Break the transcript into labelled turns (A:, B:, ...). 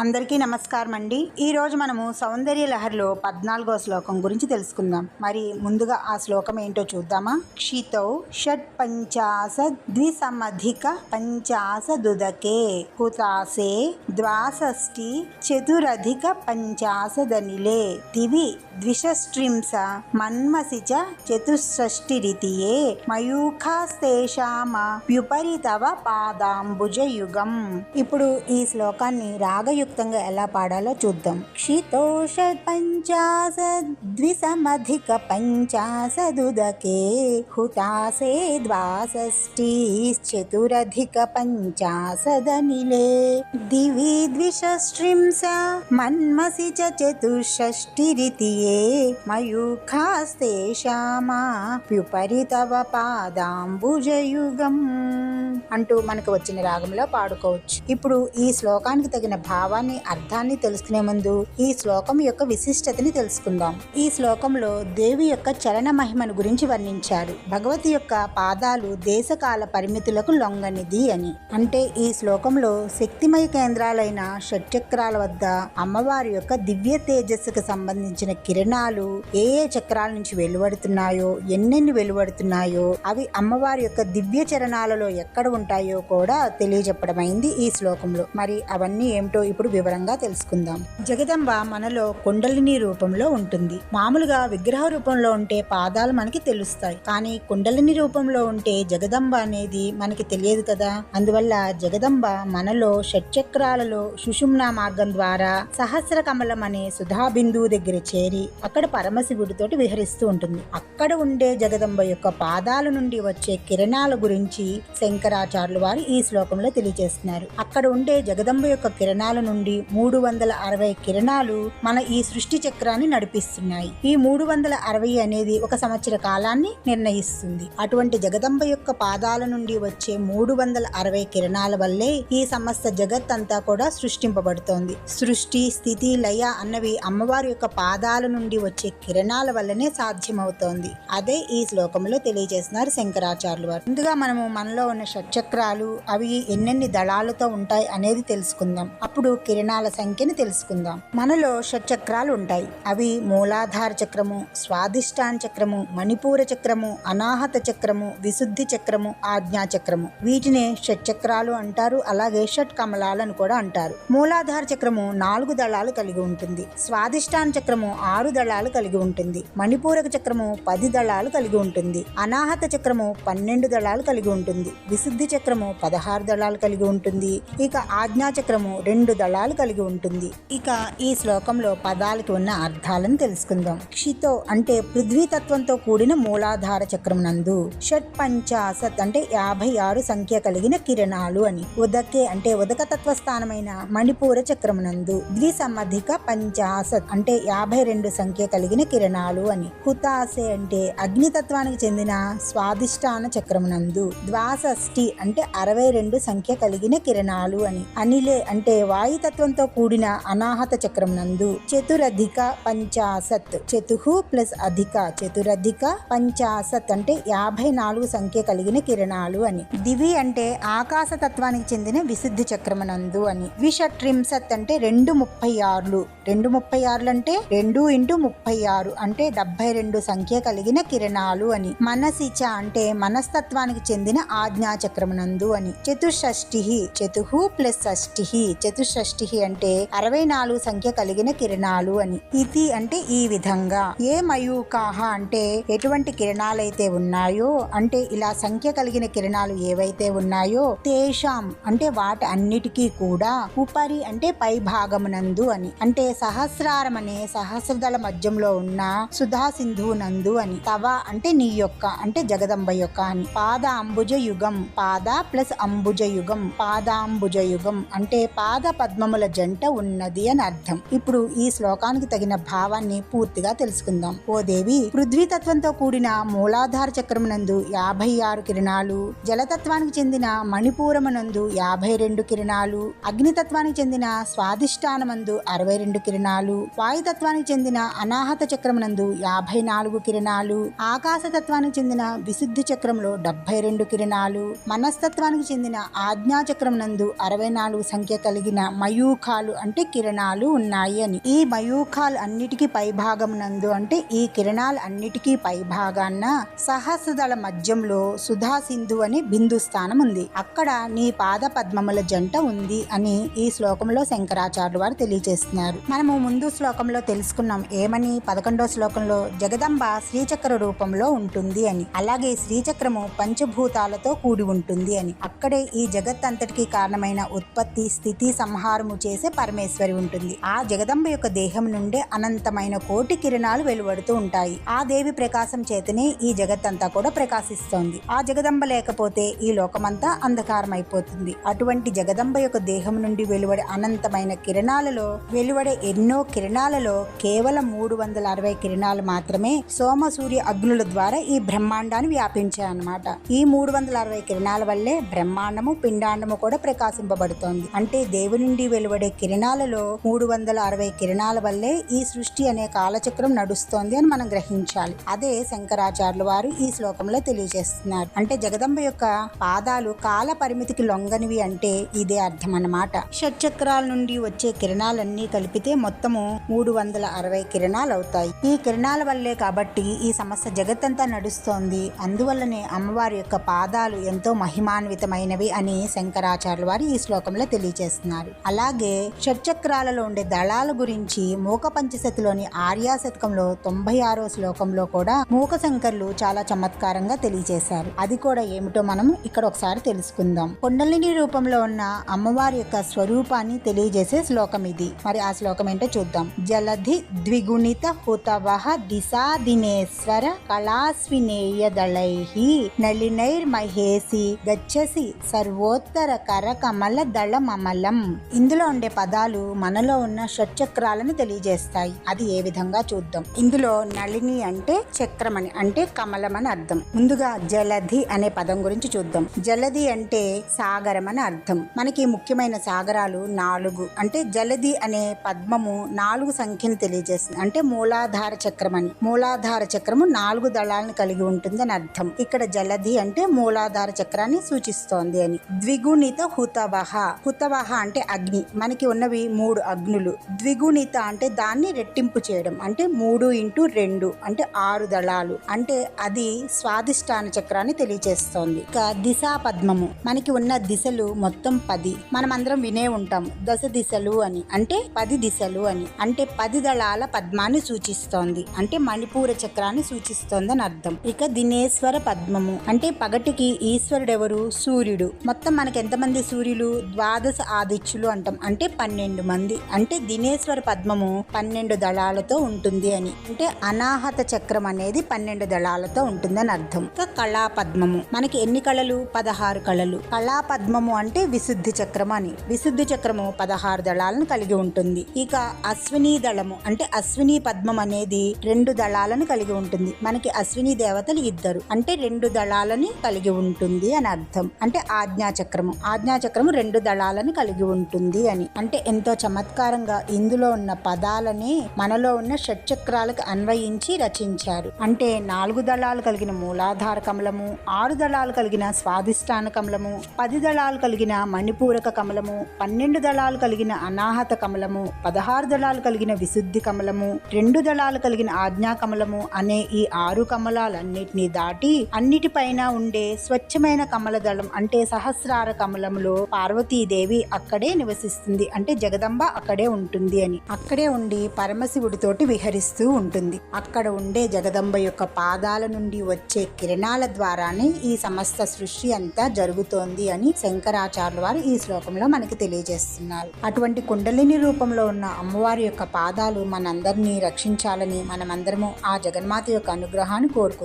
A: అందరికీ నమస్కారం అండి ఈరోజు మనము సౌందర్య లహరిలో పద్నాలుగో శ్లోకం గురించి తెలుసుకుందాం. మరి ముందుగా ఆ శ్లోకం ఏంటో చూద్దామా? క్షితౌ షట్ పంచాస ద్విసమధిక పంచాసదుదకే హుతాసే ద్వాసష్టి చతురధిక పంచాసదనిలే దివి ద్విషష్ట్రింస మన్మసి చ చతుషష్టిరితియే మయూఖాస్తేషామ వ్యుపరితవ పాదాంబుజయుగం. ఇప్పుడు ఈ శ్లోకాన్ని రాగయుక్తంగా ఎలా పాడాలో చూద్దాం. క్షితోష పంచాసద్విసమధిక పంచాసదుదకే హుతాసే ద్వాసష్టి చతురధిక పంచాసదనిలే దివి ద్విషష్ట్రింస మన్మసి చ చతుషష్టిరితియే మయూఖాస్తేషామాప్యుపరితవ పాదాంబుజయుగం అంటూ మనకు వచ్చిన రాగంలో పాడుకోవచ్చు. ఇప్పుడు ఈ శ్లోకానికి తగిన భావాన్ని అర్థాన్ని తెలుసుకునే ముందు ఈ శ్లోకం యొక్క విశిష్టతని తెలుసుకుందాం. ఈ శ్లోకంలో దేవి యొక్క చలన మహిమను గురించి వర్ణించారు. భగవతి యొక్క పాదాలు దేశకాల పరిమితులకు లొంగనిది అని. అంటే ఈ శ్లోకంలో శక్తిమయ కేంద్రాలైన షట్చక్రాల వద్ద అమ్మవారి యొక్క దివ్య తేజస్సుకు సంబంధించిన కిరణాలు ఏ ఏ చక్రాల నుంచి వెలువడుతున్నాయో ఎన్నెన్ని వెలువడుతున్నాయో అవి అమ్మవారి యొక్క దివ్య చరణాలలో ఎక్కడ ఉంటాయో కూడా తెలియజెప్పడమైంది ఈ శ్లోకంలో. మరి అవన్నీ ఏమిటో ఇప్పుడు వివరంగా తెలుసుకుందాం. జగదంబ మనలో కుండలిని రూపంలో ఉంటుంది. మామూలుగా విగ్రహ రూపంలో ఉంటే పాదాలు మనకి తెలుస్తాయి. కానీ కుండలిని రూపంలో ఉంటే జగదంబ అనేది మనకి తెలియదు కదా? అందువల్ల జగదంబ మనలో షట్చక్రాలలో సుషుమ్న మార్గం ద్వారా సహస్ర కమలం అనే సుధా బిందువు దగ్గర చేరి అక్కడ పరమశివుడితోటి విహరిస్తూ ఉంటుంది. అక్కడ ఉండే జగదంబ యొక్క పాదాల నుండి వచ్చే కిరణాల గురించి శంకరాచార్యులు వారు ఈ శ్లోకంలో తెలియజేస్తున్నారు. అక్కడ ఉండే జగదంబ యొక్క కిరణాలను నుండి మూడు వందల అరవై కిరణాలు మన ఈ సృష్టి చక్రాన్ని నడిపిస్తున్నాయి. ఈ మూడు వందల అరవై అనేది ఒక సంవత్సర కాలాన్ని నిర్ణయిస్తుంది. అటువంటి జగదంబ యొక్క పాదాల నుండి వచ్చే మూడు వందల అరవై కిరణాల వల్లే ఈ సమస్త జగత్ అంతా కూడా సృష్టింపబడుతోంది. సృష్టి స్థితి లయ అన్నవి అమ్మవారి యొక్క పాదాల నుండి వచ్చే కిరణాల వల్లనే సాధ్యమవుతోంది. అదే ఈ శ్లోకంలో తెలియజేస్తున్నారు శంకరాచార్యులు వారు. ముందుగా మనము మనలో ఉన్న షట్చక్రాలు అవి ఎన్నెన్ని దళాలతో ఉంటాయి అనేది తెలుసుకుందాం. అప్పుడు కిరణాల సంఖ్యను తెలుసుకుందాం. మనలో షట్చక్రాలు ఉంటాయి అవి మూలాధార చక్రము స్వాదిష్టాన చక్రము మణిపూర చక్రము అనాహత చక్రము విశుద్ధి చక్రము ఆజ్ఞా చక్రము. వీటినే షట్చక్రాలు అంటారు అలాగే షట్ కమలాలను కూడా అంటారు. మూలాధార చక్రము నాలుగు దళాలు కలిగి ఉంటుంది. స్వాదిష్టాన చక్రము ఆరు దళాలు కలిగి ఉంటుంది. మణిపూరక చక్రము పది దళాలు కలిగి ఉంటుంది. అనాహత చక్రము పన్నెండు దళాలు కలిగి ఉంటుంది. విశుద్ధి చక్రము పదహారు దళాలు కలిగి ఉంటుంది. ఇక ఆజ్ఞా చక్రము రెండు దళాలు కలిగి ఉంటుంది. ఇక ఈ శ్లోకంలో పదాలకి ఉన్న అర్థాలను తెలుసుకుందాం. క్షితో అంటే పృథ్వీ తత్వంతో కూడిన మూలాధార చక్రం నందు షట్ పంచాసత్ అంటే యాభై ఆరు సంఖ్య కలిగిన కిరణాలు అని ఉదకే అంటే ఉదక తత్వ స్థానమైన మణిపూర చక్రమునందు ద్విసమధిక పంచాసత్ అంటే యాభై రెండు సంఖ్య కలిగిన కిరణాలు అని హుతాసే అంటే అగ్నితత్వానికి చెందిన స్వాదిష్టాన చక్రమునందు ద్వాసష్టి అంటే అరవై రెండు సంఖ్య కలిగిన కిరణాలు అని అనిలే అంటే తత్వంతో కూడిన అనాహత చక్రం నందు చతురధిక పంచాసత్ చతుహు ప్లస్ అధిక చతురధిక పంచాసత్ అంటే యాభై నాలుగు సంఖ్య కలిగిన కిరణాలు అని. దివి అంటే ఆకాశ తత్వానికి చెందిన విశుద్ధి చక్రమునందు అని. విషట్రింసత్ అంటే రెండు ముప్పై ఆరులు. రెండు ముప్పై ఆరులు అంటే రెండు ఇంటూ ముప్పై ఆరు అంటే డెబ్బై రెండు సంఖ్య కలిగిన కిరణాలు అని. మనసిచ అంటే మనస్తత్వానికి చెందిన ఆజ్ఞా చక్రమునందు అని. చతుషష్టి చతుహు ప్లస్ షష్ఠి దృష్టి అంటే అరవై నాలుగు సంఖ్య కలిగిన కిరణాలు అని. ఇది అంటే ఈ విధంగా. ఏ మయూకాహ అంటే ఎటువంటి కిరణాలైతే ఉన్నాయో అంటే ఇలా సంఖ్య కలిగిన కిరణాలు ఏవైతే ఉన్నాయో తేషాం అంటే వాటి అన్నిటికీ కూడా ఉపరి అంటే పై భాగమునందు అని. అంటే సహస్రారం అనే సహస్రదళ మధ్యంలో ఉన్న సుధా సింధు నందు అని. తవ అంటే నీ యొక్క అంటే జగదంబ యొక్క అని. పాద అంబుజ యుగం పాద ప్లస్ అంబుజ యుగం పాదాంబుజ యుగం అంటే పాద పద్మ పద్మముల జంట ఉన్నది అని అర్థం. ఇప్పుడు ఈ శ్లోకానికి తగిన భావాన్ని పూర్తిగా తెలుసుకుందాం. ఓ దేవి పృథ్వీ తత్వంతో కూడిన మూలాధార చక్రమునందు యాభై ఆరు కిరణాలు జలతత్వానికి చెందిన మణిపూరమునందు యాభై రెండు కిరణాలు అగ్నితత్వానికి చెందిన స్వాదిష్టానమందు అరవై రెండు కిరణాలు వాయుతత్వానికి చెందిన అనాహత చక్రమునందు యాభై నాలుగు కిరణాలు ఆకాశ తత్వానికి చెందిన విశుద్ధి చక్రంలో డెబ్బై రెండు కిరణాలు మనస్తత్వానికి చెందిన ఆజ్ఞా నందు అరవై నాలుగు సంఖ్య కలిగిన మయూఖాలు అంటే కిరణాలు ఉన్నాయి అని. ఈ మయూఖాలు అన్నిటికీ పైభాగం నందు అంటే ఈ కిరణాలు అన్నిటికీ పైభాగాన్న సహస్రదళ మధ్యంలో సుధా సింధు అనే బిందు స్థానం ఉంది. అక్కడ నీ పాద పద్మముల జంట ఉంది అని ఈ శ్లోకంలో శంకరాచార్యులు వారు తెలియజేస్తున్నారు. మనము ముందు శ్లోకంలో తెలుసుకున్నాం ఏమని పదకొండో శ్లోకంలో జగదంబ శ్రీచక్ర రూపంలో ఉంటుంది అని. అలాగే శ్రీచక్రము పంచభూతాలతో కూడి ఉంటుంది అని. అక్కడే ఈ జగత్ అంతటికీ కారణమైన ఉత్పత్తి స్థితి సంహారము చేసే పరమేశ్వరి ఉంటుంది. ఆ జగదంబ యొక్క దేహం నుండే అనంతమైన కోటి కిరణాలు వెలువడుతూ ఉంటాయి. ఆ దేవి ప్రకాశం చేతనే ఈ జగత్తంతా కూడా ప్రకాశిస్తోంది. ఆ జగదంబ లేకపోతే ఈ లోకమంతా అంధకారం అయిపోతుంది అటువంటి జగదంబ యొక్క దేహం నుండి వెలువడే అనంతమైన కిరణాలలో వెలువడే ఎన్నో కిరణాలలో కేవలం మూడు వందల అరవై కిరణాలు మాత్రమే సోమ సూర్య అగ్నుల ద్వారా ఈ బ్రహ్మాండాన్ని వ్యాపించాయన్నమాట. ఈ మూడు వందల అరవై కిరణాల వల్లే బ్రహ్మాండము పిండాండము కూడా ప్రకాశింపబడుతోంది. అంటే దేవుని నుండి వెలువడే కిరణాలలో మూడు వందల అరవై కిరణాల వల్లే ఈ సృష్టి అనే కాలచక్రం నడుస్తోంది అని మనం గ్రహించాలి. అదే శంకరాచార్యుల వారు ఈ శ్లోకంలో తెలియజేస్తున్నారు. అంటే జగదంబ యొక్క పాదాలు కాల పరిమితికి లొంగనివి అంటే ఇదే అర్థం అన్నమాట షట్చక్రాల నుండి వచ్చే కిరణాలన్నీ కలిపితే మొత్తము మూడు వందల అరవై కిరణాలు అవుతాయి ఈ కిరణాల వల్లే కాబట్టి ఈ సమస్య జగత్తంతా నడుస్తోంది. అందువల్లనే అమ్మవారి యొక్క పాదాలు ఎంతో మహిమాన్వితమైనవి అని శంకరాచార్యుల వారు ఈ శ్లోకంలో తెలియజేస్తున్నారు. అలాగే షట్చక్రాలలో ఉండే దళాల గురించి మూక పంచశతిలోని ఆర్యా శతకంలో తొంభై ఆరో శ్లోకంలో కూడా మూక శంకర్లు చాలా చమత్కారంగా తెలియజేశారు. అది కూడా ఏమిటో మనం ఇక్కడ ఒకసారి తెలుసుకుందాం. కొండలిని రూపంలో ఉన్న అమ్మవారి యొక్క స్వరూపాన్ని తెలియజేసే శ్లోకం ఇది. మరి ఆ శ్లోకం ఏంటో చూద్దాం. జలధి ద్విగుణిత హుతవహ దిశాదినేశ్వర కళాస్వినేయ దళైహి నళినైర్ మహేసి గచ్చసి సర్వోత్తర కర కమల దళమమలం. ఇందులో ఉండే పదాలు మనలో ఉన్న షట్చక్రాలను తెలియజేస్తాయి. అది ఏ విధంగా చూద్దాం. ఇందులో నళిని అంటే చక్రమని అంటే కమలం అని అర్థం. ముందుగా జలధి అనే పదం గురించి చూద్దాం. జలధి అంటే సాగరం అని అర్థం. మనకి ముఖ్యమైన సాగరాలు నాలుగు. అంటే జలధి అనే పద్మము నాలుగు సంఖ్యను తెలియజేస్తుంది. అంటే మూలాధార చక్రం అని మూలాధార చక్రము నాలుగు దళాలను కలిగి ఉంటుంది అని అర్థం. ఇక్కడ జలధి అంటే మూలాధార చక్రాన్ని సూచిస్తోంది అని. ద్విగుణిత హుతవహ. హుతవహ అంటే అగ్ని మనకి ఉన్నవి మూడు అగ్నులు. ద్విగుణిత అంటే దాన్ని రెట్టింపు చేయడం. అంటే మూడు ఇంటూ రెండు అంటే ఆరు దళాలు. అంటే అది స్వాదిష్టాన చక్రాన్ని తెలియజేస్తోంది. ఇక దిశా పద్మము మనకి ఉన్న దిశలు మొత్తం పది. మనం అందరం వినే ఉంటాం. దశ దిశలు అని. అంటే పది దిశలు అని. అంటే పది దళాల పద్మాన్ని సూచిస్తోంది. అంటే మణిపూర చక్రాన్ని సూచిస్తోంది అని అర్థం. ఇక దినేశ్వర పద్మము. అంటే పగటికి ఈశ్వరుడెవరు? సూర్యుడు. మొత్తం మనకి ఎంతమంది సూర్యులు? ద్వాదశ ఆదిత్యులు అంటాం. అంటే పన్నెండు మంది. అంటే దినేశ్వర పద్మము పన్నెండు దళాలతో ఉంటుంది అని. అంటే అనాహత చక్రం అనేది పన్నెండు దళాలతో ఉంటుందని అర్థం. ఇంకా కళా పద్మము మనకి ఎన్ని కళలు? పదహారు కళలు. కళా పద్మము అంటే విశుద్ధి చక్రం అని. విశుద్ధి చక్రము పదహారు దళాలను కలిగి ఉంటుంది. ఇక అశ్విని దళము. అంటే అశ్విని పద్మం అనేది రెండు దళాలను కలిగి ఉంటుంది. మనకి అశ్విని దేవతలు ఇద్దరు. అంటే రెండు దళాలని కలిగి ఉంటుంది అని అర్థం. అంటే ఆజ్ఞా చక్రము. ఆజ్ఞా చక్రము రెండు దళాలను కలిగి ఉంటుంది. అని. అంటే ఎంతో చమత్కారంగా ఇందులో ఉన్న పదాలని మనలో ఉన్న షట్చక్రాలకు అన్వయించి రచించారు. అంటే నాలుగు దళాలు కలిగిన మూలాధార కమలము ఆరు దళాలు కలిగిన స్వాదిష్టాన కమలము పది దళాలు కలిగిన మణిపూరక కమలము పన్నెండు దళాలు కలిగిన అనాహత కమలము పదహారు దళాలు కలిగిన విశుద్ధి కమలము రెండు దళాలు కలిగిన ఆజ్ఞా కమలము అనే ఈ ఆరు కమలాలన్నిటినీ దాటి అన్నిటిపైన ఉండే స్వచ్ఛమైన కమల దళం అంటే సహస్రార కమలములో పార్వతీదేవి అక్కడే నివసిస్తుంది అంటే జగదంబ అక్కడే ఉంటుంది అని. అక్కడే ఉండి పరమశివుడితోటి విహరిస్తూ ఉంటుంది. అక్కడ ఉండే జగదంబ యొక్క పాదాల నుండి వచ్చే కిరణాల ద్వారానే ఈ సమస్త సృష్టి అంతా జరుగుతోంది అని శంకరాచార్యుల వారు ఈ శ్లోకంలో మనకి తెలియజేస్తున్నారు. అటువంటి కుండలిని రూపంలో ఉన్న అమ్మవారి యొక్క పాదాలు మనందరినీ రక్షించాలని మనమందరము ఆ జగన్మాత యొక్క అనుగ్రహాన్ని కోరుకుందాం